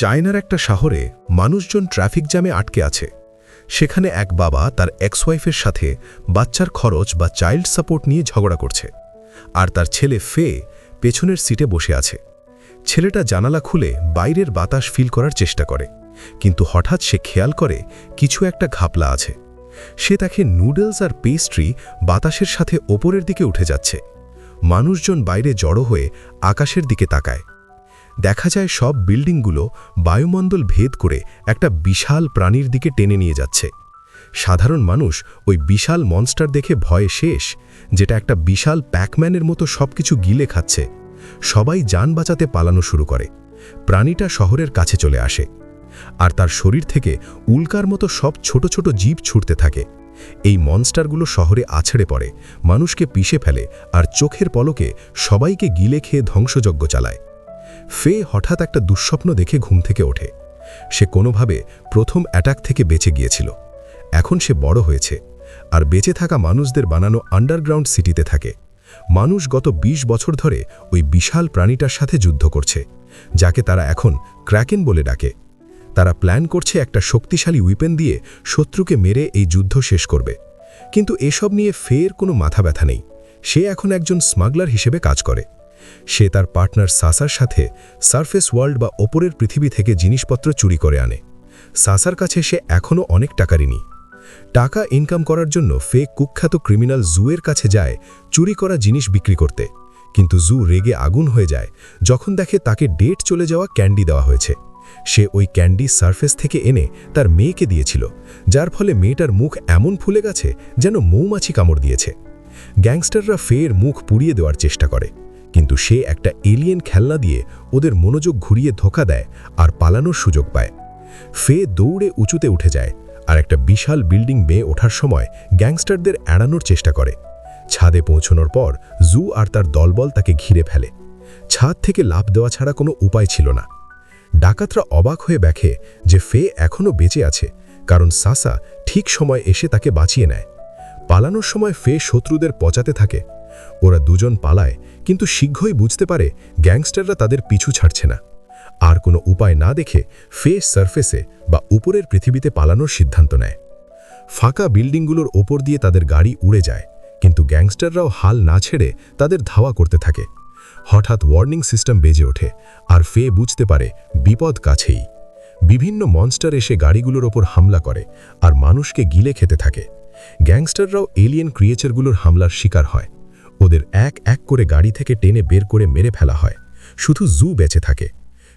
চায়নার একটা শহরে মানুষজন ট্রাফিক জ্যামে আটকে আছে। সেখানে এক বাবা তার এক্স ওয়াইফের সাথে বাচ্চার খরচ বা চাইল্ড সাপোর্ট নিয়ে ঝগড়া করছে। আর তার ছেলে ফে পেছনের সিটে বসে আছে। ছেলেটা জানালা খুলে বাইরের বাতাস ফিল করার চেষ্টা করে। কিন্তু হঠাৎ সে খেয়াল করে কিছু একটা ঘাপলা আছে। সে তাকে নুডলস আর পেস্ট্রি বাতাসের সাথে ওপরের দিকে উঠে যাচ্ছে। মানুষজন বাইরে জড়ো হয়ে আকাশের দিকে তাকায়। দেখা যায় সব বিল্ডিংগুলো বায়ুমণ্ডল ভেদ করে একটা বিশাল প্রাণীর দিকে টেনে নিয়ে যাচ্ছে। সাধারণ মানুষ ওই বিশাল মনস্টার দেখে ভয়ে শেষ, যেটা একটা বিশাল প্যাকম্যানের মতো সবকিছু গিলে খাচ্ছে। সবাই যান বাঁচাতে পালানো শুরু করে। প্রাণীটা শহরের কাছে চলে আসে। আর তার শরীর থেকে উল্কার মতো সব ছোট ছোট জীব ছুটতে থাকে। এই মনস্টারগুলো শহরে আছড়ে পড়ে, মানুষকে পিষে ফেলে আর চোখের পলকে সবাইকে গিলে খেয়ে ধ্বংসযজ্ঞ চালায়। ফে হঠাৎ একটা দুঃস্বপ্ন দেখে ঘুম থেকে ওঠে। সে কোনোভাবে প্রথম অ্যাটাক থেকে বেঁচে গিয়েছিল। এখন সে বড় হয়েছে আর বেঁচে থাকা মানুষদের বানানো আন্ডারগ্রাউন্ড সিটিতে থাকে। মানুষ গত ২০ বছর ধরে ওই বিশাল প্রাণীটার সাথে যুদ্ধ করছে, যাকে তারা এখন ক্র্যাকেন বলে ডাকে। তারা প্ল্যান করছে একটা শক্তিশালী উইপেন দিয়ে শত্রুকে মেরে এই যুদ্ধ শেষ করবে। কিন্তু এসব নিয়ে ফের কোনো মাথা ব্যথা নেই। সে এখন একজন স্মাগলার হিসেবে কাজ করে। সে তার পার্টনার সাসার সাথে সারফেস ওয়ার্ল্ড বা ওপরের পৃথিবী থেকে জিনিসপত্র চুরি করে আনে। সাসার কাছে সে এখনও অনেক টাকা ঋণী। টাকা ইনকাম করার জন্য ফেক কুখ্যাত ক্রিমিনাল জুয়ের কাছে যায় চুরি করা জিনিস বিক্রি করতে। কিন্তু জু রেগে আগুন হয়ে যায় যখন দেখে তাকে ডেট চলে যাওয়া ক্যান্ডি দেওয়া হয়েছে। সে ওই ক্যান্ডি সারফেস থেকে এনে তার মেয়েকে দিয়েছিল, যার ফলে মেয়েটার মুখ এমন ফুলে গেছে যেন মৌমাছি কামড় দিয়েছে। গ্যাংস্টাররা ফের মুখ পুড়িয়ে দেওয়ার চেষ্টা করে। কিন্তু সে একটা এলিয়েন খেলনা দিয়ে ওদের মনোযোগ ঘুরিয়ে ধোকা দেয় আর পালানোর সুযোগ পায়। ফে দৌড়ে উঁচুতে উঠে যায় আর একটা বিশাল বিল্ডিং বেয়ে ওঠার সময় গ্যাংস্টারদের এড়ানোর চেষ্টা করে। ছাদে পৌঁছনোর পর জু আর তার দলবল তাকে ঘিরে ফেলে। ছাদ থেকে লাভ দেওয়া ছাড়া কোনো উপায় ছিল না। ডাকাতরা অবাক হয়ে দেখে যে ফে এখনও বেঁচে আছে, কারণ সাসা ঠিক সময় এসে তাকে বাঁচিয়ে নেয়। পালানোর সময় ফে শত্রুদের পচাতে থাকে। ওরা দুজন পালায় কিন্তু শীঘ্রই বুঝতে পারে গ্যাংস্টাররা তাদের পিছু ছাড়ছে না। আর কোনো উপায় না দেখে ফে সারফেসে বা উপরের পৃথিবীতে পালানোর সিদ্ধান্ত নেয়। ফাঁকা বিল্ডিংগুলোর ওপর দিয়ে তাদের গাড়ি উড়ে যায়, কিন্তু গ্যাংস্টাররাও হাল না ছেড়ে তাদের ধাওয়া করতে থাকে। হঠাৎ ওয়ার্নিং সিস্টেম বেজে ওঠে, আর ফে বুঝতে পারে বিপদ কাছেই। বিভিন্ন মনস্টার এসে গাড়িগুলোর ওপর হামলা করে, আর মানুষকে গিলে খেতে থাকে। গ্যাংস্টাররাও এলিয়েন ক্রিয়েচারগুলোর হামলার শিকার হয়। ওদের এক এক করে গাড়ি থেকে টেনে বের করে মেরে ফেলা হয়। শুধু জু বেঁচে থাকে।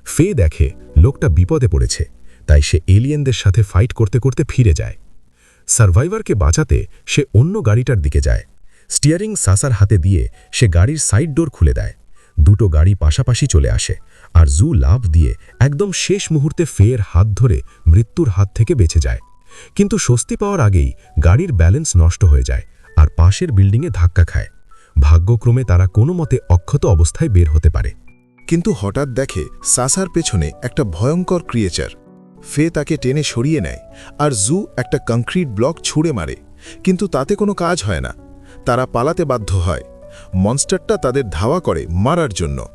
ফে দেখে লোকটা বিপদে পড়েছে, তাই সে এলিয়েনদের সাথে ফাইট করতে করতে ফিরে যায়। সার্ভাইভারকে বাঁচাতে সে অন্য গাড়িটার দিকে যায়। স্টিয়ারিং সাসার হাতে দিয়ে সে গাড়ির সাইড ডোর খুলে দেয়। দুটো গাড়ি পাশাপাশি চলে আসে আর জু লাভ দিয়ে একদম শেষ মুহূর্তে ফের হাত ধরে মৃত্যুর হাত থেকে বেঁচে যায়। কিন্তু স্বস্তি পাওয়ার আগেই গাড়ির ব্যালেন্স নষ্ট হয়ে যায় আর পাশের বিল্ডিংয়ে ধাক্কা খায়। ভাগ্যক্রমে তারা কোনো মতে অক্ষত অবস্থায় বের হতে পারে। কিন্তু হঠাৎ দেখে সাসার পেছনে একটা ভয়ঙ্কর ক্রিয়েচার ফে তাকে টেনে সরিয়ে নেয় আর জু একটা কংক্রিট ব্লক ছুঁড়ে মারে। কিন্তু তাতে কোনো কাজ হয় না। তারা পালাতে বাধ্য হয়। মনস্টারটা তাদের ধাওয়া করে মারার জন্য।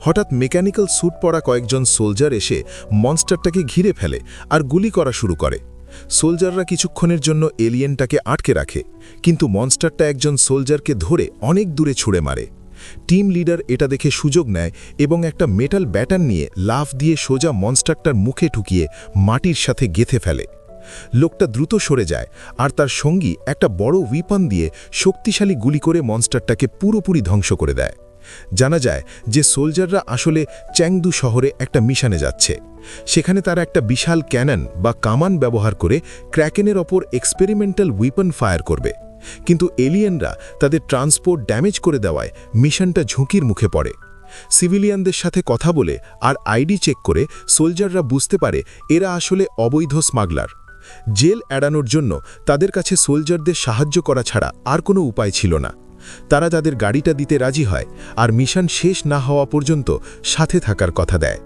হঠাৎ মেকানিক্যাল স্যুট পরা কয়েকজন সোলজার এসে মনস্টারটাকে ঘিরে ফেলে আর গুলি করা শুরু করে। সোলজাররা কিছুক্ষণের জন্য এলিয়েনটাকে আটকে রাখে, কিন্তু মনস্টারটা একজন সোলজারকে ধরে অনেক দূরে ছুঁড়ে মারে। টিম লিডার এটা দেখে সুযোগ নেয় এবং একটা মেটাল ব্যাটার নিয়ে লাফ দিয়ে সোজা মনস্টারটার মুখে ঠুকিয়ে মাটির সাথে গেথে ফেলে। লোকটা দ্রুত সরে যায় আর তার সঙ্গী একটা বড় উইপন দিয়ে শক্তিশালী গুলি করে মনস্টারটাকে পুরোপুরি ধ্বংস করে দেয়। জানা যায় যে সোলজাররা আসলে চ্যাংদু শহরে একটা মিশনে যাচ্ছে। সেখানে তারা একটা বিশাল ক্যানন বা কামান ব্যবহার করে ক্র্যাকেনের ওপর এক্সপেরিমেন্টাল উইপন ফায়ার করবে। কিন্তু এলিয়েনরা তাদের ট্রান্সপোর্ট ড্যামেজ করে দেওয়ায় মিশনটা ঝুঁকির মুখে পড়ে। সিভিলিয়ানদের সাথে কথা বলে আর আইডি চেক করে সোলজাররা বুঝতে পারে এরা আসলে অবৈধ স্মাগলার। জেল এড়ানোর জন্য তাদের কাছে সোলজারদের সাহায্য করা ছাড়া আর কোনো উপায় ছিল না। তারা তাদের গাড়িটা দিতে রাজি হয় আর মিশন শেষ না হওয়া পর্যন্ত সাথে থাকার কথা দেয়।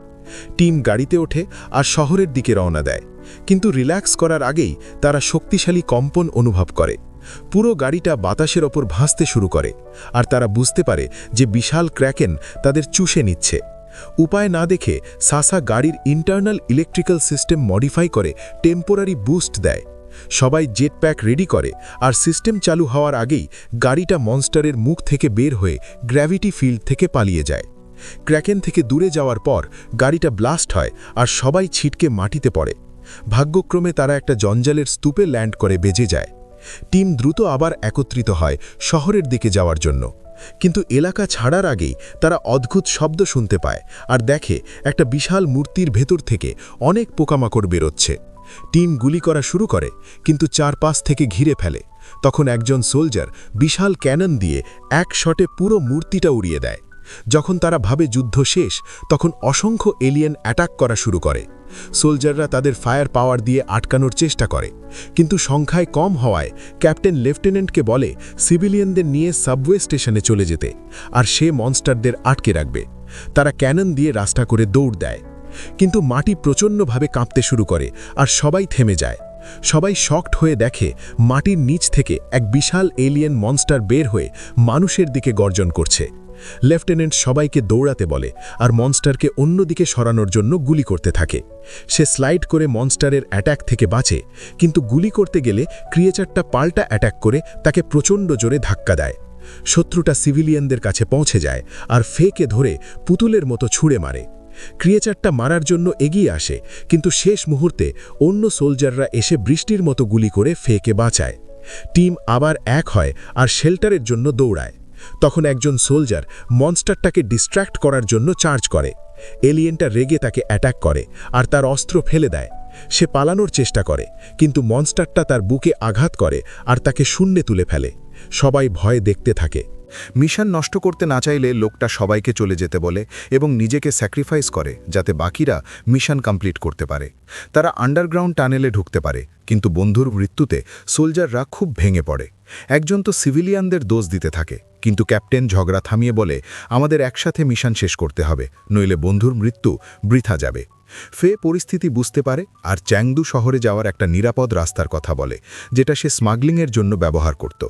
টিম গাড়িতে ওঠে আর শহরের দিকে রওনা দেয়। কিন্তু রিল্যাক্স করার আগেই তারা শক্তিশালী কম্পন অনুভব করে। পুরো গাড়িটা বাতাসের ওপর ভাসতে শুরু করে আর তারা বুঝতে পারে যে বিশাল ক্র্যাকেন তাদের চুষে নিচ্ছে। উপায় না দেখে সাসা গাড়ির ইন্টারনাল ইলেকট্রিক্যাল সিস্টেম মডিফাই করে টেম্পোরারি বুস্ট দেয়। সবাই জেট প্যাক রেডি করে আর সিস্টেম চালু হওয়ার আগেই গাড়িটা মনস্টারের মুখ থেকে বের হয়ে গ্র্যাভিটি ফিল্ড থেকে পালিয়ে যায়। ক্র্যাকেন থেকে দূরে যাওয়ার পর গাড়িটা ব্লাস্ট হয় আর সবাই ছিটকে মাটিতে পড়ে। ভাগ্যক্রমে তারা একটা জঞ্জালের স্তূপে ল্যান্ড করে বেজে যায়। টিম দ্রুত আবার একত্রিত হয় শহরের দিকে যাওয়ার জন্য। কিন্তু এলাকা ছাড়ার আগেই তারা অদ্ভুত শব্দ শুনতে পায় আর দেখে একটা বিশাল মূর্তির ভেতর থেকে অনেক পোকামাকড় বেরোচ্ছে। টিম গুলি করা শুরু করে, কিন্তু চারপাশ থেকে ঘিরে ফেলে। তখন একজন সোলজার বিশাল ক্যানন দিয়ে এক শটে পুরো মূর্তিটা উড়িয়ে দেয়। যখন তারা ভাবে যুদ্ধ শেষ, তখন অসংখ্য এলিয়েন অ্যাটাক করা শুরু করে। সোলজাররা তাদের ফায়ার পাওয়ার দিয়ে আটকানোর চেষ্টা করে, কিন্তু সংখ্যায় কম হওয়ায় ক্যাপ্টেন লেফটেন্যান্টকে বলে সিভিলিয়ানদের নিয়ে সাবওয়ে স্টেশনে চলে যেতে, আর সে মনস্টারদের আটকে রাখবে। তারা ক্যানন দিয়ে রাস্তা করে দৌড় দেয়। কিন্তু মাটি প্রচণ্ডভাবে কাঁপতে শুরু করে আর সবাই থেমে যায়। সবাই শক্ট হয়ে দেখে মাটির নিচ থেকে এক বিশাল এলিয়েন মনস্টার বের হয়ে মানুষের দিকে গর্জন করছে। লেফটেন্যান্ট সবাইকে দৌড়াতে বলে আর মনস্টারকে অন্যদিকে সরানোর জন্য গুলি করতে থাকে। সে স্লাইড করে মনস্টারের অ্যাট্যাক থেকে বাঁচে, কিন্তু গুলি করতে গেলে ক্রিয়েচারটা পাল্টা অ্যাট্যাক করে তাকে প্রচণ্ড জোরে ধাক্কা দেয়। শত্রুটা সিভিলিয়ানদের কাছে পৌঁছে যায় আর ফেকে ধরে পুতুলের মতো ছুঁড়ে মারে। ক্রিয়েচারটা মারার জন্য এগিয়ে আসে, কিন্তু শেষ মুহূর্তে অন্য সোলজাররা এসে বৃষ্টির মতো গুলি করে ফেকে বাঁচায়। টিম আবার এক হয় আর শেল্টারের জন্য দৌড়ায়। তখন একজন সোলজার মনস্টারটাকে ডিস্ট্র্যাক্ট করার জন্য চার্জ করে। এলিয়েনটা রেগে তাকে অ্যাটাক করে আর তার অস্ত্র ফেলে দেয়। সে পালানোর চেষ্টা করে, কিন্তু মনস্টারটা তার বুকে আঘাত করে আর তাকে শূন্যে তুলে ফেলে। সবাই ভয়ে দেখতে থাকে। মিশন নষ্ট করতে না চাইলে লোকটা সবাইকে চলে যেতে বলে এবং নিজেকে স্যাক্রিফাইস করে যাতে বাকিরা মিশন কমপ্লিট করতে পারে। তারা আন্ডারগ্রাউন্ড টানেলে ঢুকতে পারে, কিন্তু বন্ধুর মৃত্যুতে সোলজাররা খুব ভেঙে পড়ে। একজন তো সিভিলিয়ানদের দোষ দিতে থাকে, কিন্তু ক্যাপ্টেন ঝগড়া থামিয়ে বলে, আমাদের একসাথে মিশন শেষ করতে হবে, নইলে বন্ধুর মৃত্যু বৃথা যাবে। ফে পরিস্থিতি বুঝতে পারে আর চ্যাংদু শহরে যাওয়ার একটা নিরাপদ রাস্তার কথা বলে, যেটা সে স্মাগলিংয়ের জন্য ব্যবহার করত।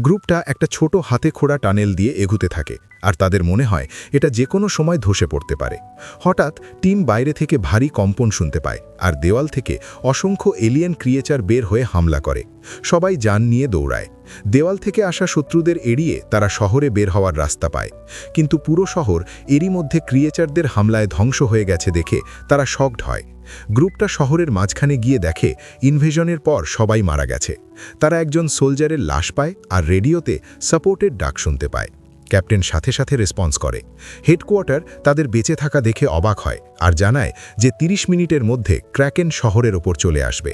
গ্রুপটা একটা ছোট হাতে খোড়া টানেল দিয়ে এগুতে থাকে, আর তাদের মনে হয় এটা যে কোনো সময় ধসে পড়তে পারে। হঠাৎ টিম বাইরে থেকে ভারী কম্পন শুনতে পায়, আর দেওয়াল থেকে অসংখ্য এলিয়েন ক্রিয়েচার বের হয়ে হামলা করে। সবাই যান নিয়ে দৌড়ায়। দেওয়াল থেকে আসা শত্রুদের এড়িয়ে তারা শহরে বের হওয়ার রাস্তা পায়। কিন্তু পুরো শহর এরই মধ্যে ক্রিয়েচারদের হামলায় ধ্বংস হয়ে গেছে দেখে তারা শকড হয়। গ্রুপটা শহরের মাঝখানে গিয়ে দেখে ইনভেশনের পর সবাই মারা গেছে। তারা একজন সোলজারের লাশ পায় আর রেডিওতে সাপোর্টের ডাক শুনতে পায়। ক্যাপ্টেন সাথে সাথে রেসপন্স করে। হেডকোয়ার্টার তাদের বেঁচে থাকা দেখে অবাক হয় আর জানায় যে ৩০ মিনিটের মধ্যে ক্র্যাকেন শহরের ওপর চলে আসবে।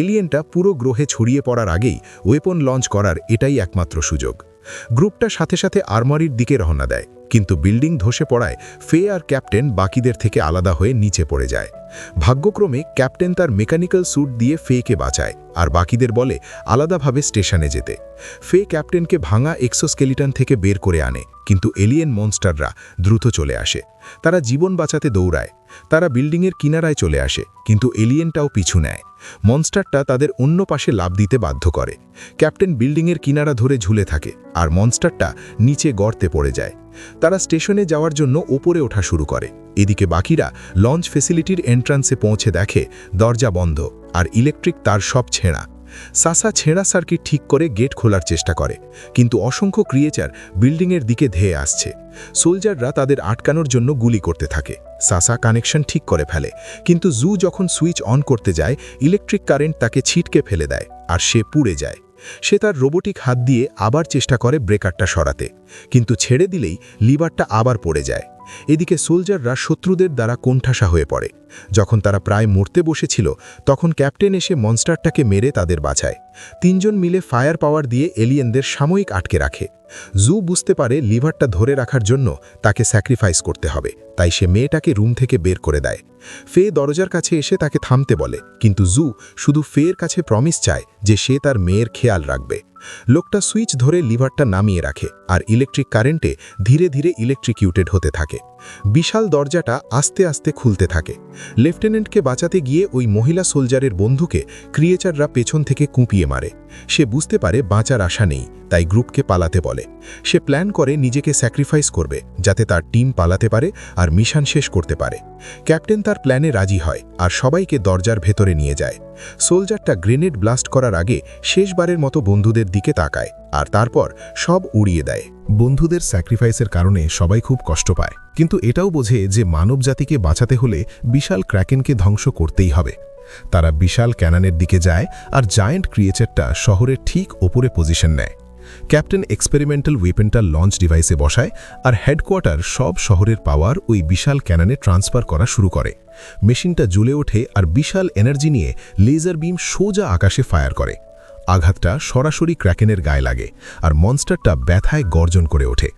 এলিয়েনটা পুরো গ্রহে ছড়িয়ে পড়ার আগেই ওয়েপন লঞ্চ করার এটাই একমাত্র সুযোগ। গ্রুপটা সাথে সাথে আর্মারির দিকে রওনা দেয়, কিন্তু বিল্ডিং ধসে পড়ায় ফে আর ক্যাপ্টেন বাকিদের থেকে আলাদা হয়ে নিচে পড়ে যায়। ভাগ্যক্রমে ক্যাপ্টেন তার মেকানিক্যাল স্যুট দিয়ে ফেকে বাঁচায়, আর বাকিদের বলে আলাদাভাবে স্টেশনে যেতে। ফে ক্যাপ্টেনকে ভাঙা এক্সোস্কেলিটন থেকে বের করে আনে, কিন্তু এলিয়েন মনস্টাররা দ্রুত চলে আসে। তারা জীবন বাঁচাতে দৌড়ায়, তারা বিল্ডিংয়ের কিনারায় চলে আসে, কিন্তু এলিয়েনটাও পিছু নেয়। মনস্টারটা তাদের অন্য পাশে লাভ দিতে বাধ্য করে। ক্যাপ্টেন বিল্ডিংয়ের কিনারা ধরে ঝুলে থাকে, আর মনস্টারটা নিচে গর্তে পড়ে যায়। তারা স্টেশনে যাওয়ার জন্য ওপরে ওঠা শুরু করে। এদিকে বাকিরা লঞ্চ ফেসিলিটির এন্ট্রান্সে পৌঁছে দেখে দরজা বন্ধ আর ইলেকট্রিক তার সব ছেঁড়া। সাসা ছেঁড়া সার্কিট ঠিক করে গেট খোলার চেষ্টা করে, কিন্তু অসংখ্য ক্রিয়েচার বিল্ডিংয়ের দিকে ধেয়ে আসছে। সোলজাররা তাদের আটকানোর জন্য গুলি করতে থাকে। সাসা কানেকশন ঠিক করে ফেলে, কিন্তু জু যখন সুইচ অন করতে যায়, ইলেকট্রিক কারেন্ট তাকে ছিটকে ফেলে দেয় আর সে পুড়ে যায়। সে তার রোবোটিক হাত দিয়ে আবার চেষ্টা করে ব্রেকারটা সরাতে, কিন্তু ছেড়ে দিলেই লিভারটা আবার পড়ে যায়। এদিকে সোলজাররা শত্রুদের দ্বারা কোণঠাসা হয়ে পড়ে। যখন তারা প্রায় মরতে বসেছিল, তখন ক্যাপ্টেন এসে মনস্টারটাকে মেরে তাদের বাঁচায়। তিনজন মিলে ফায়ার পাওয়ার দিয়ে এলিয়েনদের সাময়িক আটকে রাখে। জু বুঝতে পারে লিভারটা ধরে রাখার জন্য তাকে স্যাক্রিফাইস করতে হবে, তাই সে মেয়েটাকে রুম থেকে বের করে দেয়। ফে দরজার কাছে এসে তাকে থামতে বলে, কিন্তু জু শুধু ফের কাছে প্রমিস চায় যে সে তার মেয়ের খেয়াল রাখবে। লোকটা সুইচ ধরে লিভারটা নামিয়ে রাখে আর ইলেকট্রিক কারেন্টে ধীরে ধীরে ইলেকট্রিকিউটেড হতে থাকে। বিশাল দরজাটা আস্তে আস্তে খুলতে থাকে। লেফটেন্যান্টকে বাঁচাতে গিয়ে ওই মহিলা সোলজারের বন্ধুকে ক্রিয়েচাররা পেছন থেকে কুঁপিয়ে মারে। সে বুঝতে পারে বাঁচার আশা নেই, তাই গ্রুপকে পালাতে বলে। সে প্ল্যান করে নিজেকে স্যাক্রিফাইস করবে, যাতে তার টিম পালাতে পারে আর মিশন শেষ করতে পারে। ক্যাপ্টেন তার প্ল্যানে রাজি হয় আর সবাইকে দরজার ভেতরে নিয়ে যায়। সোলজারটা গ্রেনেড ব্লাস্ট করার আগে শেষবারের মতো বন্ধুদের দিকে তাকায় আর তারপর সব উড়িয়ে দেয়। বন্ধুদের স্যাক্রিফাইসের কারণে সবাই খুব কষ্ট পায়। কিন্তু এটাও বোঝে যে মানব জাতিকে বাঁচাতে হলে বিশাল ক্র্যাকেনকে ধ্বংস করতেই হবে। তারা বিশাল ক্যানানের দিকে যায় আর জায়েন্ট ক্রিয়েচারটা শহরের ঠিক ওপরে পজিশন নেয়। ক্যাপ্টেন এক্সপেরিমেন্টাল ওয়েপেনটা লঞ্চ ডিভাইসে বসায় আর হেডকোয়ার্টার সব শহরের পাওয়ার ওই বিশাল ক্যানানে ট্রান্সফার করা শুরু করে। মেশিনটা জ্বলে ওঠে আর বিশাল এনার্জি নিয়ে লেজার বিম সোজা আকাশে ফায়ার করে। আঘাতটা সরাসরি ক্র্যাকেনের গায়ে লাগে আর মনস্টারটা ব্যথায় গর্জন করে ওঠে।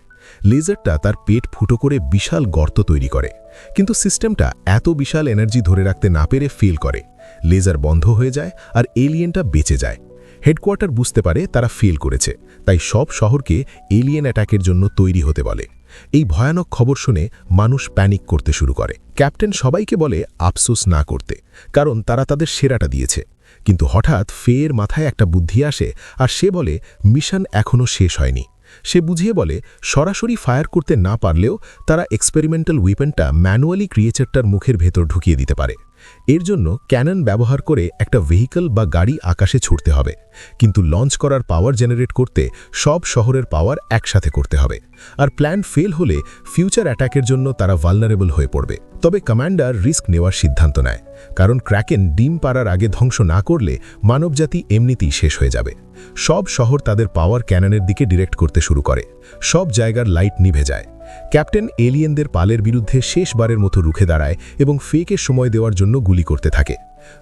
লেজারটা তার পেট ফুটো করে বিশাল গর্ত তৈরি করে। কিন্তু সিস্টেমটা এত বিশাল এনার্জি ধরে রাখতে না পেরে ফেল করে। লেজার বন্ধ হয়ে যায় আর এলিয়েনটা বেঁচে যায়। হেডকোয়ার্টার বুঝতে পারে তারা ফেল করেছে। তাই সব শহরকে এলিয়েন অ্যাটাকের জন্য তৈরি হতে বলে। এই ভয়ানক খবর শুনে মানুষ প্যানিক করতে শুরু করে। ক্যাপ্টেন সবাইকে বলে আফসোস না করতে, কারণ তারা তাদের সেরাটা দিয়েছে। কিন্তু হঠাৎ ফের মাথায় একটা বুদ্ধি আসে আর সে বলে মিশন এখনও শেষ হয়নি। সে বুঝিয়ে বলে, সরাসরি ফায়ার করতে না পারলেও তারা এক্সপেরিমেন্টাল উইপেনটা ম্যানুয়ালি ক্রিয়েচারটার মুখের ভেতর ঢুকিয়ে দিতে পারে। এর জন্য ক্যানন ব্যবহার করে একটা ভেহিকল বা গাড়ি আকাশে ছুটতে হবে। কিন্তু লঞ্চ করার পাওয়ার জেনারেট করতে সব শহরের পাওয়ার একসাথে করতে হবে। আর প্ল্যান ফেল হলে ফিউচার অ্যাটাকের জন্য তারা ভালনারেবল হয়ে পড়বে। তবে কমান্ডার রিস্ক নেওয়ার সিদ্ধান্ত নেয়। কারণ ক্র্যাকেন ডিম পাড়ার আগে ধ্বংস না করলে মানবজাতি এমনিতেই শেষ হয়ে যাবে। সব শহর তাদের পাওয়ার ক্যাননের দিকে ডিরেক্ট করতে শুরু করে। সব জায়গার লাইট নিভে যায়। ক্যাপ্টেন এলিয়েনদের পালের বিরুদ্ধে শেষবারের মতো রুখে দাঁড়ায় এবং ফেকের সময় দেওয়ার জন্য গুলি করতে থাকে।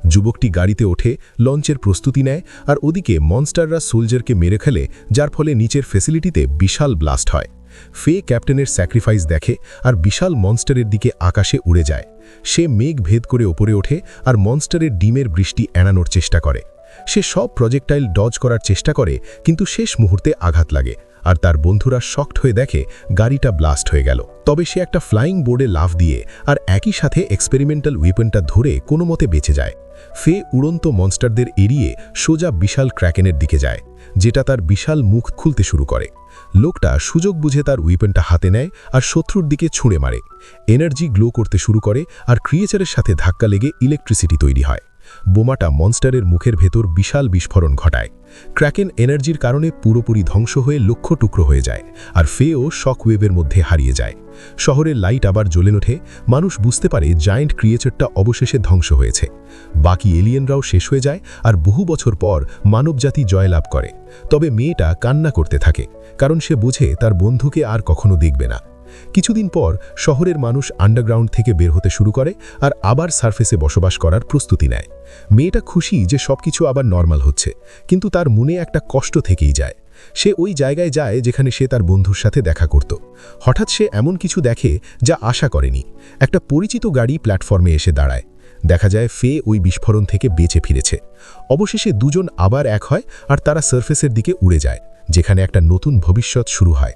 যুবকটি গাড়িতে ওঠে, লঞ্চের প্রস্তুতি নেয় আর ওদিকে মনস্টাররা সোলজারকে মেরে ফেলে, যার ফলে নিচের ফেসিলিটিতে বিশাল ব্লাস্ট হয়। ফে ক্যাপ্টেনের স্যাক্রিফাইস দেখে আর বিশাল মনস্টারের দিকে আকাশে উড়ে যায়। সে মেঘ ভেদ করে ওপরে ওঠে আর মনস্টারের ডিমের বৃষ্টি এড়ানোর চেষ্টা করে। সে সব প্রজেক্টাইল ডজ করার চেষ্টা করে, কিন্তু শেষ মুহূর্তে আঘাত লাগে। আর তার বন্ধুরা শক্ট হয়ে দেখে গাড়িটা ব্লাস্ট হয়ে গেল। তবে সে একটা ফ্লাইং বোর্ডে লাফ দিয়ে আর একই সাথে এক্সপেরিমেন্টাল উইপনটা ধরে কোনো মতে বেঁচে যায়। ফে উড়ন্ত মনস্টারদের এড়িয়ে সোজা বিশাল ক্র্যাকেনের দিকে যায়, যেটা তার বিশাল মুখ খুলতে শুরু করে। লোকটা সুযোগ বুঝে তার উইপনটা হাতে নেয় আর শত্রুর দিকে ছুঁড়ে মারে। এনার্জি গ্লো করতে শুরু করে আর ক্রিয়েচারের সাথে ধাক্কা লেগে ইলেকট্রিসিটি তৈরি হয়। বোমাটা মনস্টারের মুখের ভেতর বিশাল বিস্ফোরণ ঘটায়। ক্র্যাকেন এনার্জির কারণে পুরোপুরি ধ্বংস হয়ে লক্ষ টুকরো হয়ে যায়, আর ফেও শক ওয়েভের মধ্যে হারিয়ে যায়। শহরের লাইট আবার জ্বলে ওঠে, মানুষ বুঝতে পারে জায়েন্ট ক্রিয়েচারটা অবশেষে ধ্বংস হয়েছে। বাকি এলিয়েনরাও শেষ হয়ে যায়, আর বহু বছর পর মানবজাতি জয়লাভ করে। তবে মেয়েটা কান্না করতে থাকে, কারণ সে বুঝে তার বন্ধুকে আর কখনো দেখবে না। কিছুদিন পর শহরের মানুষ আন্ডারগ্রাউন্ড থেকে বের হতে শুরু করে আর আবার সারফেসে বসবাস করার প্রস্তুতি নেয়। মেয়েটা খুশি যে সবকিছু আবার নর্মাল হচ্ছে, কিন্তু তার মনে একটা কষ্ট থেকেই যায়। সে ওই জায়গায় যায় যেখানে সে তার বন্ধুর সাথে দেখা করত। হঠাৎ সে এমন কিছু দেখে যা আশা করেনি। একটা পরিচিত গাড়ি প্ল্যাটফর্মে এসে দাঁড়ায়। দেখা যায় ফে ওই বিস্ফোরণ থেকে বেঁচে ফিরেছে। অবশেষে দুজন আবার এক হয় আর তারা সারফেসের দিকে উড়ে যায়, যেখানে একটা নতুন ভবিষ্যৎ শুরু হয়।